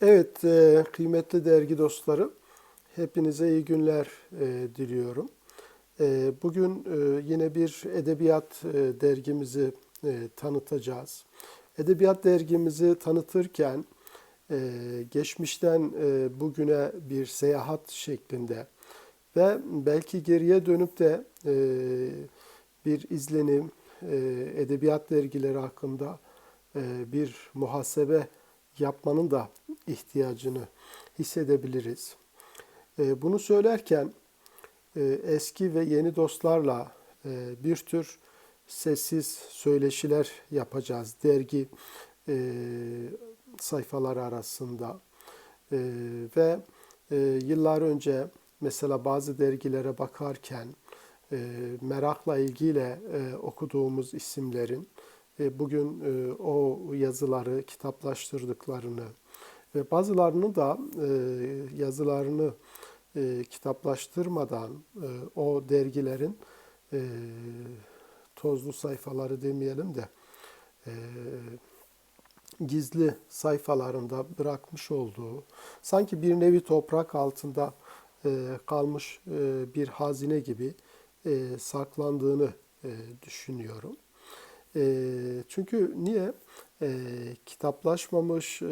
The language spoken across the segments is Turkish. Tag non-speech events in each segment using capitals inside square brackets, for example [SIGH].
Evet, e, kıymetli dergi dostları, hepinize iyi günler e, diliyorum. E, bugün yine bir edebiyat dergimizi tanıtacağız. Edebiyat dergimizi tanıtırken geçmişten bugüne bir seyahat şeklinde ve belki geriye dönüp de bir izlenim, edebiyat dergileri hakkında bir muhasebe yapmanın da ihtiyacını hissedebiliriz. E, Bunu söylerken e, eski ve yeni dostlarla e, bir tür sessiz söyleşiler yapacağız dergi sayfaları arasında. Ve yıllar önce mesela bazı dergilere bakarken merakla ilgiyle okuduğumuz isimlerin bugün e, o yazıları kitaplaştırdıklarını ve bazılarını da e, yazılarını e, kitaplaştırmadan e, o dergilerin e, tozlu sayfaları demeyelim de e, gizli sayfalarında bırakmış olduğu sanki bir nevi toprak altında e, kalmış e, bir hazine gibi e, saklandığını e, düşünüyorum. E, çünkü niye? E, kitaplaşmamış e,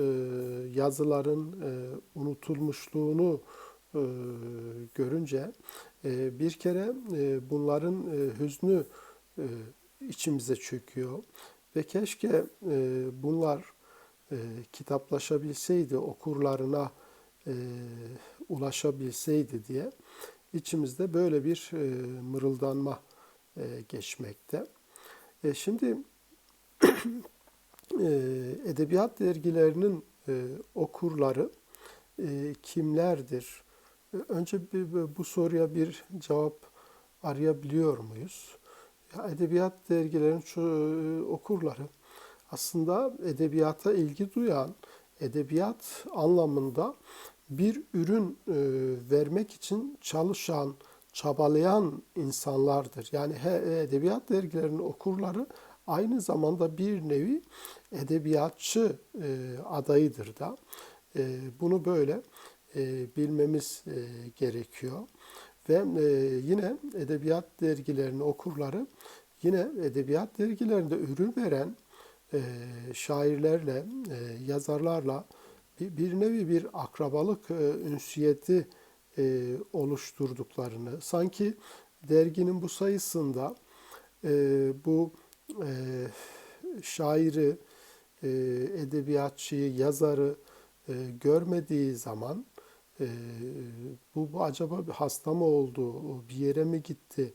yazıların e, unutulmuşluğunu e, görünce e, bir kere e, bunların e, hüznü e, içimize çöküyor ve keşke e, bunlar e, kitaplaşabilseydi, okurlarına e, ulaşabilseydi diye içimizde böyle bir e, mırıldanma e, geçmekte. E, şimdi [CLEARS THROAT] e, edebiyat dergilerinin e, okurları e, kimlerdir? E, önce bir, bu soruya bir cevap arayabiliyor muyuz? Ya, edebiyat dergilerinin şu e, okurları aslında edebiyata ilgi duyan, edebiyat anlamında bir ürün e, vermek için çalışan, çabalayan insanlardır. Yani edebiyat dergilerinin okurları aynı zamanda bir nevi edebiyatçı e, adayıdır da. E, bunu böyle e, bilmemiz gerekiyor. Ve yine edebiyat dergilerinin okurları yine edebiyat dergilerinde ürün veren şairlerle, yazarlarla bir, bir nevi bir akrabalık e, ünsiyeti e, oluşturduklarını, sanki derginin bu sayısında e, bu e, şairi, e, edebiyatçıyı, yazarı e, görmediği zaman e, bu, bu acaba bir hasta mı oldu, bir yere mi gitti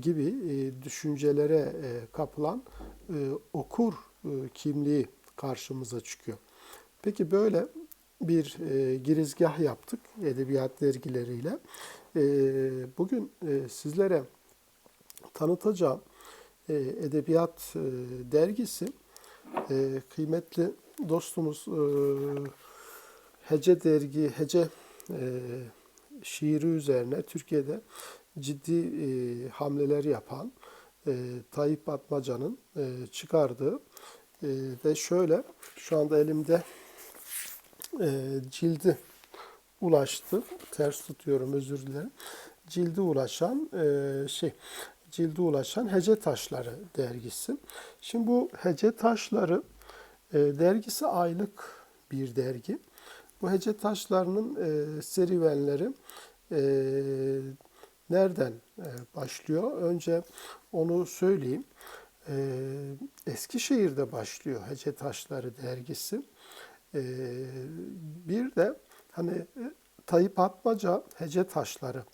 gibi e, düşüncelere e, kapılan e, okur e, kimliği karşımıza çıkıyor. Peki böyle bir e, girizgah yaptık edebiyat dergileriyle. E, bugün e, sizlere tanıtacağım e, edebiyat e, dergisi e, kıymetli dostumuz e, Hece dergi, Hece e, şiiri üzerine Türkiye'de ciddi e, hamleler yapan e, Tayyip Atmaca'nın e, çıkardığı e, ve şöyle şu anda elimde e, cildi ulaştı. Ters tutuyorum özür dilerim. Cildi ulaşan e, şey cildi ulaşan Hece Taşları dergisi. Şimdi bu Hece Taşları e, dergisi aylık bir dergi. Bu Hece Taşları'nın e, serüvenleri e, nereden e, başlıyor? Önce onu söyleyeyim. E, Eskişehir'de başlıyor Hece Taşları dergisi. E, bir de hani e, Tayyip Atmaca Hece Taşları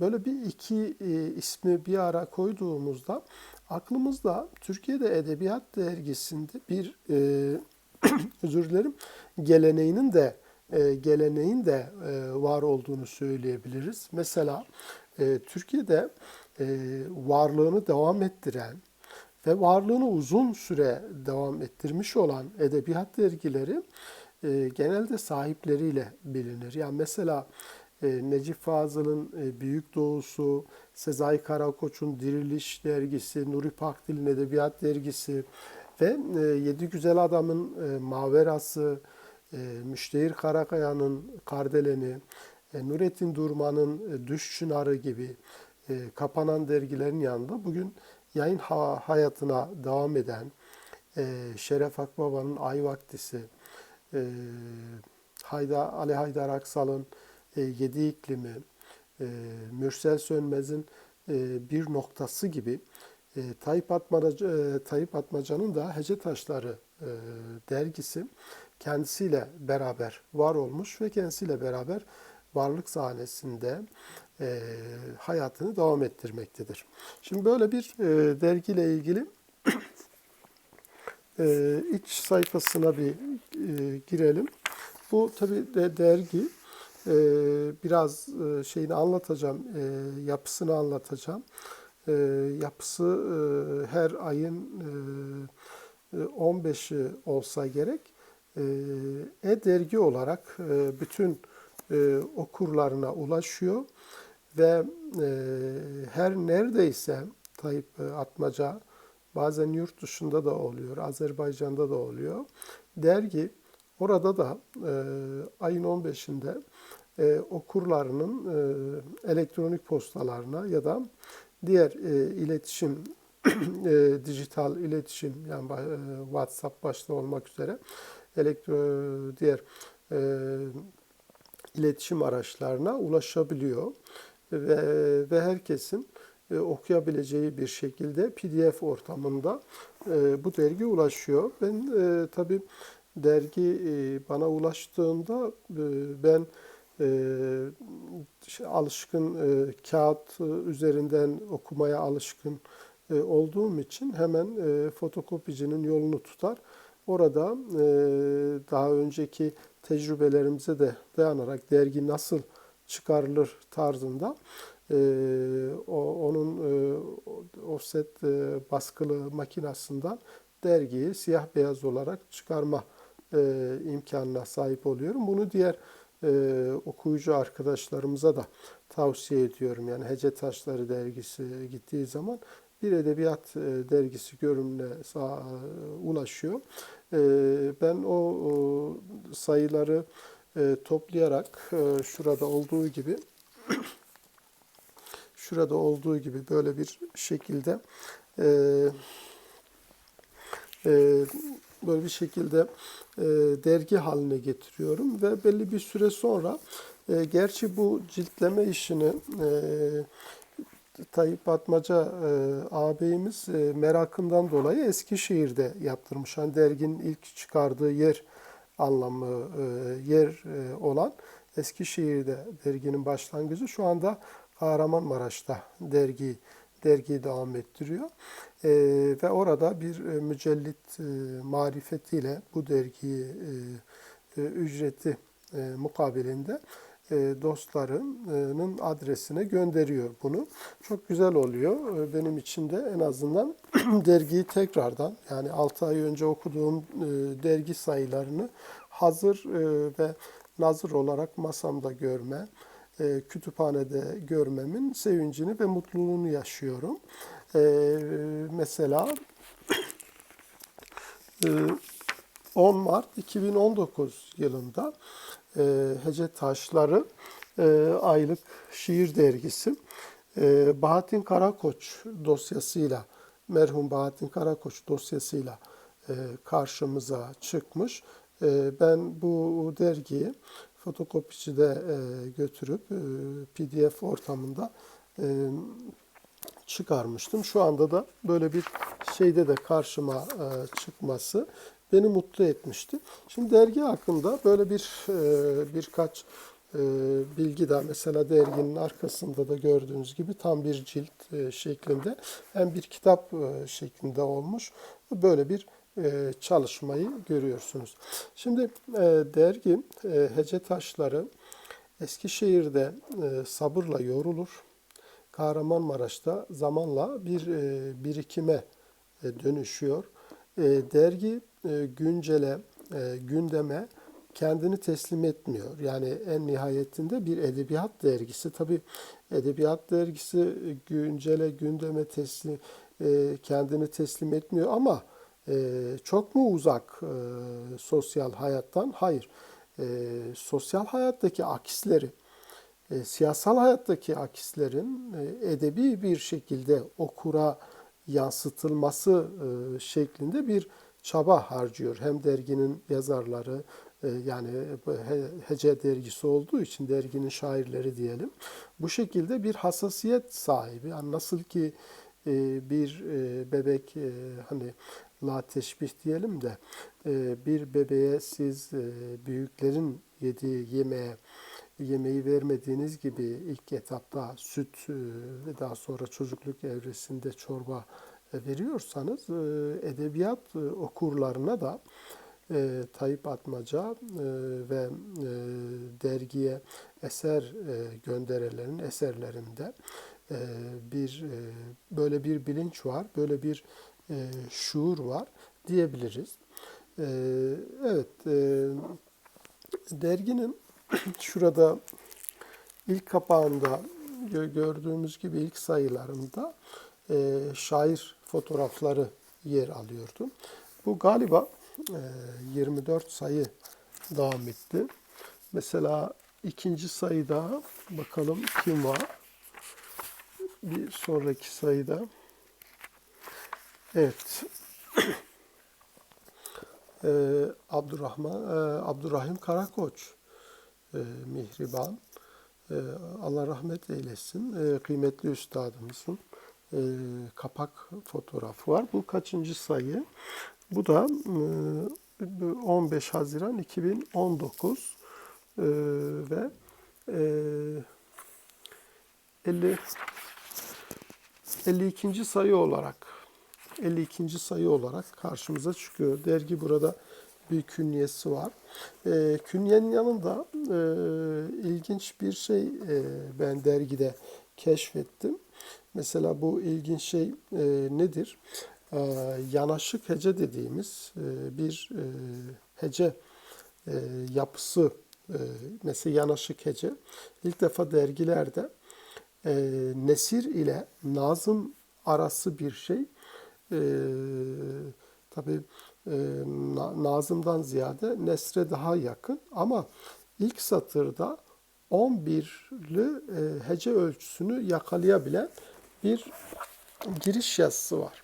böyle bir iki e, ismi bir ara koyduğumuzda aklımızda Türkiye'de Edebiyat Dergisi'nde bir e, [CLEARS THROAT] özür dilerim geleneğinin de e, geleneğin de var olduğunu söyleyebiliriz. Mesela Türkiye'de varlığını devam ettiren ve varlığını uzun süre devam ettirmiş olan edebiyat dergileri e, genelde sahipleriyle bilinir. Yani mesela e, Necip Fazıl'ın e, Büyük Doğusu, Sezai Karakoç'un Diriliş dergisi, Nuri Pakdil'in Edebiyat dergisi ve e, Yedi Güzel Adam'ın e, Maverası, e, Müştehir Karakaya'nın Kardelen'i, e, Nurettin Durman'ın e, Düş Çınarı gibi e, kapanan dergilerin yanında bugün yayın ha- hayatına devam eden e, Şeref Akbaba'nın Ay Vaktisi, e, Hayda, Ali Haydar Aksal'ın e, Yedi İklimi, e, Mürsel Sönmez'in Bir Noktası gibi e, Tayyip, Atmaca, Tayyip Atmaca'nın da Hece Taşları dergisi kendisiyle beraber var olmuş ve kendisiyle beraber varlık sahnesinde e, hayatını devam ettirmektedir. Şimdi böyle bir e, dergiyle ilgili e, iç sayfasına bir girelim. Bu tabi de dergi biraz şeyini anlatacağım, yapısını anlatacağım. Yapısı her ayın e, 15'i olsa gerek e-dergi olarak bütün okurlarına ulaşıyor ve e, her neredeyse Tayyip e, Atmaca bazen yurt dışında da oluyor, Azerbaycan'da da oluyor. Dergi orada da e, ayın 15'inde e, okurlarının e, elektronik postalarına ya da diğer e, iletişim [CLEARS THROAT] e, dijital iletişim yani e, WhatsApp başta olmak üzere elektro diğer e, iletişim araçlarına ulaşabiliyor ve ve herkesin e, okuyabileceği bir şekilde PDF ortamında e, bu dergi ulaşıyor. Ben e, tabii dergi e, bana ulaştığında e, ben e, alışkın e, kağıt e, üzerinden okumaya alışkın e, olduğum için hemen e, fotokopicinin yolunu tutar. Orada e, daha önceki tecrübelerimize de dayanarak dergi nasıl çıkarılır tarzında e, o, onun e, offset e, baskılı makinasından dergiyi siyah beyaz olarak çıkarma e, imkanına sahip oluyorum. Bunu diğer e, okuyucu arkadaşlarımıza da tavsiye ediyorum. Yani Hece Taşları dergisi gittiği zaman bir edebiyat e, dergisi görünümüne sağ- ulaşıyor. E, ben o, o sayıları e, toplayarak e, şurada olduğu gibi [CLEARS THROAT] şurada olduğu gibi böyle bir şekilde e, e, böyle bir şekilde e, dergi haline getiriyorum ve belli bir süre sonra e, gerçi bu ciltleme işini e, Tayyip Atmaca e, ağabeyimiz e, merakından dolayı Eskişehir'de yaptırmış. Hani derginin ilk çıkardığı yer anlamı e, yer e, olan Eskişehir'de derginin başlangıcı şu anda Kahramanmaraş'ta dergi dergiyi devam ettiriyor. E, ve orada bir e, mücellit e, marifetiyle bu dergiyi e, e, ücreti e, mukabilinde dostlarının adresine gönderiyor bunu. Çok güzel oluyor. E, Benim için de en azından [CLEARS THROAT] dergiyi tekrardan yani 6 ay önce okuduğum e, dergi sayılarını hazır e, ve nazır olarak masamda görme, e, kütüphanede görmemin sevincini ve mutluluğunu yaşıyorum. E, Mesela [CLEARS THROAT] e, 10 Mart 2019 yılında e, Hece Taşları e, aylık şiir dergisi e, Bahattin Karakoç dosyasıyla merhum Bahattin Karakoç dosyasıyla e, karşımıza çıkmış. E, ben bu dergiyi fotokopicide e, götürüp e, PDF ortamında e, çıkarmıştım. Şu anda da böyle bir şeyde de karşıma e, çıkması beni mutlu etmişti. Şimdi dergi hakkında böyle bir e, birkaç e, bilgi de mesela derginin arkasında da gördüğünüz gibi tam bir cilt e, şeklinde hem bir kitap e, şeklinde olmuş. Böyle bir e, çalışmayı görüyorsunuz. Şimdi e, dergi e, Hece Taşları Eskişehir'de e, sabırla yorulur. Kahramanmaraş'ta zamanla bir e, birikime e, dönüşüyor. E, dergi e, güncele, e, gündeme kendini teslim etmiyor. Yani en nihayetinde bir edebiyat dergisi. Tabi edebiyat dergisi e, güncele, gündeme teslim e, kendini teslim etmiyor ama çok mu uzak sosyal hayattan? Hayır. Sosyal hayattaki akisleri, e, siyasal hayattaki akislerin e, edebi bir şekilde okura yansıtılması şeklinde bir çaba harcıyor. Hem derginin yazarları e, yani Hece dergisi olduğu için derginin şairleri diyelim. Bu şekilde bir hassasiyet sahibi. Yani nasıl ki e, bir e, bebek hani la teşbih diyelim de bir bebeğe siz büyüklerin yediği yemeğe yemeği vermediğiniz gibi ilk etapta süt ve daha sonra çocukluk evresinde çorba veriyorsanız e, edebiyat e, okurlarına da e, Tayyip Atmaca e, ve dergiye eser e, eserlerinde bir böyle bir bilinç var, böyle bir şuur var diyebiliriz. Evet, derginin [CLEARS THROAT] şurada ilk kapağında gö- gördüğümüz gibi ilk sayılarında şair fotoğrafları yer alıyordu. Bu galiba e, 24 sayı devam etti. Mesela ikinci sayıda bakalım kim var? Bir sonraki sayıda. Evet. [CLEARS THROAT] E, Abdurrahman, e, Abdurrahim Karakoç, e, Mihriban. E, Allah rahmet eylesin. E, kıymetli üstadımızın e, kapak fotoğrafı var. Bu kaçıncı sayı? Bu da e, 15 Haziran 2019 e, ve e, 50 52. sayı olarak 52. sayı olarak karşımıza çıkıyor. Dergi burada bir künyesi var. E, künyenin yanında e, ilginç bir şey e, ben dergide keşfettim. Mesela bu ilginç şey e, nedir? E, yanaşık hece dediğimiz e, bir e, hece e, yapısı. E, mesela yanaşık hece. İlk defa dergilerde e, nesir ile nazım arası bir şey. E, tabii e, na- nazımdan ziyade nesre daha yakın ama ilk satırda 11'li e, hece ölçüsünü yakalayabilen bir giriş yazısı var.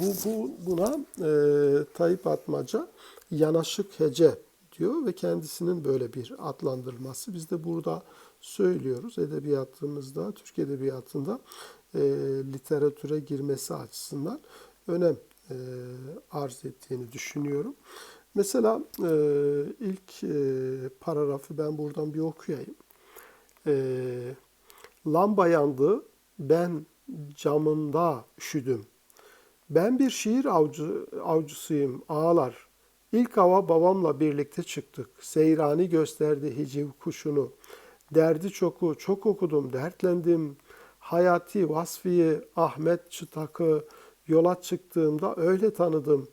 Bu, bu buna e, Tayyip Atmaca yanaşık hece diyor ve kendisinin böyle bir adlandırması. Biz de burada söylüyoruz edebiyatımızda, Türk edebiyatında e, literatüre girmesi açısından önem e, arz ettiğini düşünüyorum. Mesela e, ilk e, paragrafı ben buradan bir okuyayım. E, Lamba yandı, ben camında üşüdüm. Ben bir şiir avcı, avcısıyım ağalar. İlk hava babamla birlikte çıktık. Seyrani gösterdi hiciv kuşunu. Derdi çoku, çok okudum, dertlendim. Hayati Vasfi'yi, Ahmet Çıtak'ı yola çıktığımda öyle tanıdım.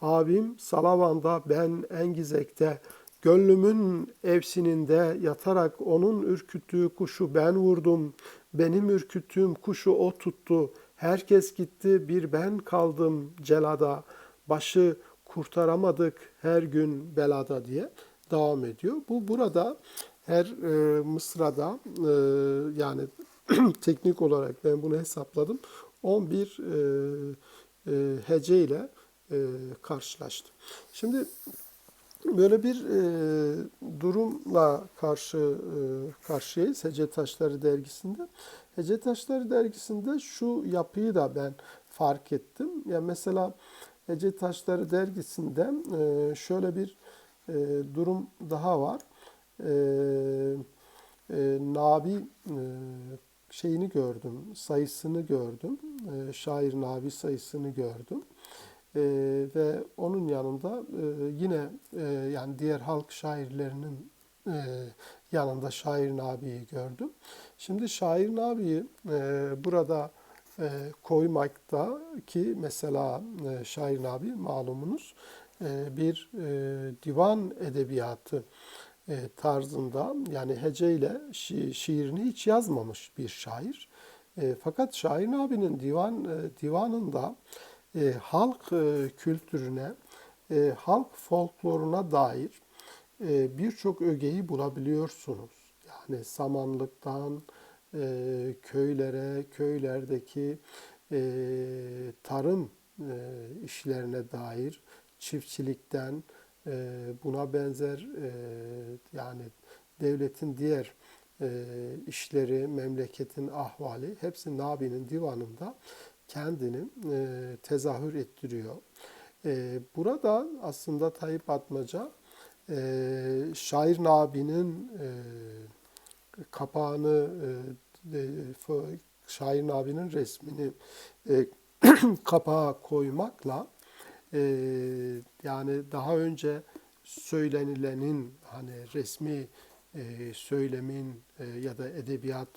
Abim Salavan'da, ben Engizek'te, gönlümün evsininde yatarak onun ürküttüğü kuşu ben vurdum. Benim ürküttüğüm kuşu o tuttu. Herkes gitti, bir ben kaldım celada. Başı kurtaramadık her gün belada diye devam ediyor. Bu burada her e, mısrada e, yani [CLEARS THROAT] teknik olarak ben bunu hesapladım. 11 e, e, hece ile e, karşılaştım. Şimdi böyle bir e, durumla karşı e, karşıyayız Hece Taşları dergisinde. Hece Taşları dergisinde şu yapıyı da ben fark ettim. Ya mesela Hece Taşları dergisinde e, şöyle bir e, durum daha var. E, e, Nabi e, şeyini gördüm, sayısını gördüm. E, şair Nabi sayısını gördüm. E, ve onun yanında e, yine e, yani diğer halk şairlerinin e, yanında şair Nabi'yi gördüm. Şimdi şair Nabi'yi e, burada e, koymakta ki mesela e, şair Nabi malumunuz e, bir e, divan edebiyatı e, tarzında yani heceyle şi- şiirini hiç yazmamış bir şair. E, fakat Şahin abinin divan e, divanında e, halk e, kültürüne, e, halk folkloruna dair e, birçok ögeyi bulabiliyorsunuz. Yani samanlıktan e, köylere, köylerdeki e, tarım e, işlerine dair, çiftçilikten e, buna benzer e, yani devletin diğer e, işleri, memleketin ahvali hepsi Nabi'nin divanında kendini e, tezahür ettiriyor. E, burada aslında Tayyip Atmaca e, Şair Nabi'nin e, kapağını e, e, Şair Nabi'nin resmini e, [CLEARS THROAT] kapağa koymakla e, yani daha önce söylenilenin hani resmi e, söylemin e, ya da edebiyat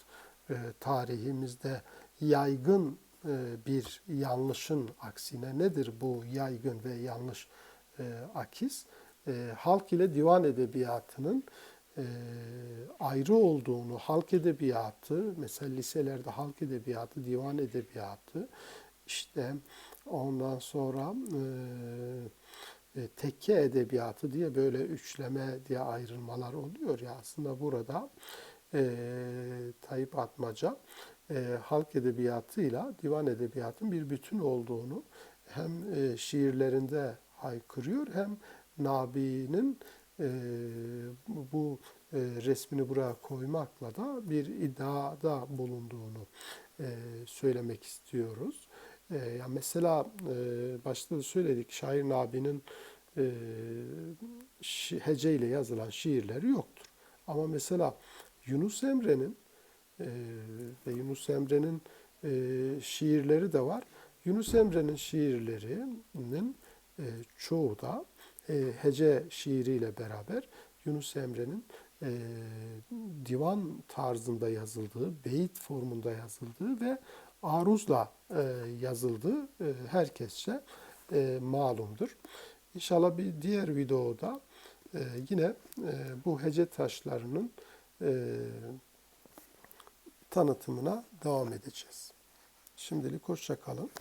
e, tarihimizde yaygın bir yanlışın aksine nedir bu yaygın ve yanlış e, akis? E, halk ile divan edebiyatının e, ayrı olduğunu, halk edebiyatı, mesela liselerde halk edebiyatı, divan edebiyatı, işte ondan sonra e, e, tekke edebiyatı diye böyle üçleme diye ayrılmalar oluyor ya aslında burada e, Tayyip Atmaca e, halk edebiyatıyla divan edebiyatın bir bütün olduğunu hem e, şiirlerinde haykırıyor hem Nabi'nin e, bu e, resmini buraya koymakla da bir iddiada bulunduğunu e, söylemek istiyoruz. E, ya mesela e, başta da söyledik şair Nabi'nin e, heceyle yazılan şiirleri yoktur. Ama mesela Yunus Emre'nin e, ve Yunus Emre'nin e, şiirleri de var. Yunus Emre'nin şiirlerinin e, çoğu da e, hece şiiriyle beraber Yunus Emre'nin e, divan tarzında yazıldığı, beyit formunda yazıldığı ve aruzla e, yazıldığı e, herkesçe e, malumdur. İnşallah bir diğer videoda e, yine e, bu hece taşlarının e, tanıtımına devam edeceğiz. Şimdilik hoşça kalın.